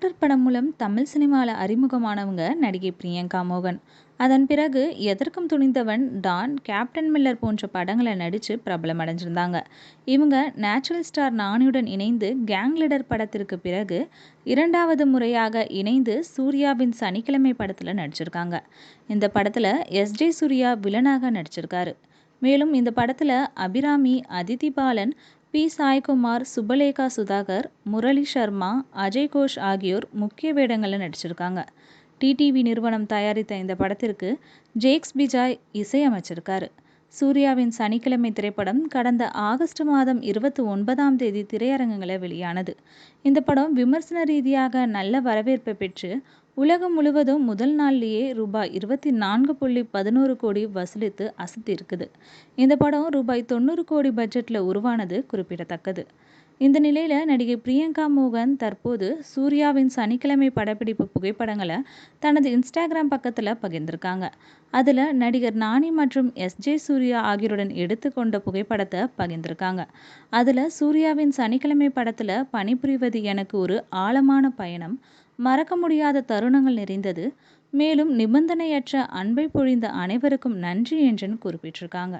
Doctor படம் மூலம் தமிழ் சினிமாவில் அறிமுகமானவங்க நடிகை பிரியங்கா மோகன். அதன் பிறகு எதற்கும் துணிந்தவன் டான் கேப்டன் மில்லர் போன்ற படங்களை நடித்து பிரபலம் அடைஞ்சிருந்தாங்க இவங்க நேச்சுரல் ஸ்டார் நானியுடன் இணைந்து கேங் லீடர் படத்திற்கு பிறகு இரண்டாவது முறையாக இணைந்து சூர்யாவின் சனிக்கிழமை படத்தில் நடிச்சிருக்காங்க. இந்த படத்தில் எஸ். ஜே சூர்யா வில்லனாக நடிச்சிருக்காரு. மேலும் இந்த படத்தில் அபிராமி அதிதி பாலன் பி. சாய்குமார் சுபலேகா சுதாகர் முரளி சர்மா அஜய் கோஷ் ஆகியோர் முக்கிய வேடங்களில் நடிச்சிருக்காங்க. டிடிவி நிறுவனம் தயாரித்த இந்த படத்திற்கு ஜேக்ஸ் பிஜாய் இசையமைச்சிருக்காரு. சூர்யாவின் சனிக்கிழமை திரைப்படம் கடந்த ஆகஸ்ட் மாதம் இருபத்தி ஒன்பதாம் தேதி திரையரங்குகளில் வெளியானது. இந்த படம் விமர்சன ரீதியாக நல்ல வரவேற்பை பெற்று உலகம் முழுவதும் முதல் நாள்லேயே ரூபாய் இருபத்தி நான்கு புள்ளி பதினோரு கோடி வசூலித்து அசத்தி இருக்குது இந்த படம் ரூபாய் தொண்ணூறு கோடி பட்ஜெட்டில் உருவானது குறிப்பிடத்தக்கது. இந்த நிலையில் நடிகை பிரியங்கா மோகன் தற்போது சூர்யாவின் சனிக்கிழமை படப்பிடிப்பு புகைப்படங்களை தனது இன்ஸ்டாகிராம் பக்கத்தில் பகிர்ந்திருக்காங்க. அதில் நடிகர் நானி மற்றும் எஸ் ஜே சூர்யா ஆகியோருடன் எடுத்துக்கொண்ட புகைப்படத்தை பகிர்ந்திருக்காங்க. அதில் சூர்யாவின் சனிக்கிழமை படத்தில் பணிபுரிவது எனக்கு ஒரு ஆழமான பயணம் மறக்க முடியாத தருணங்கள் நிறைந்தது மேலும் நிபந்தனையற்ற அன்பை பொழிந்த அனைவருக்கும் நன்றி என்றும் குறிப்பிட்டிருக்காங்க.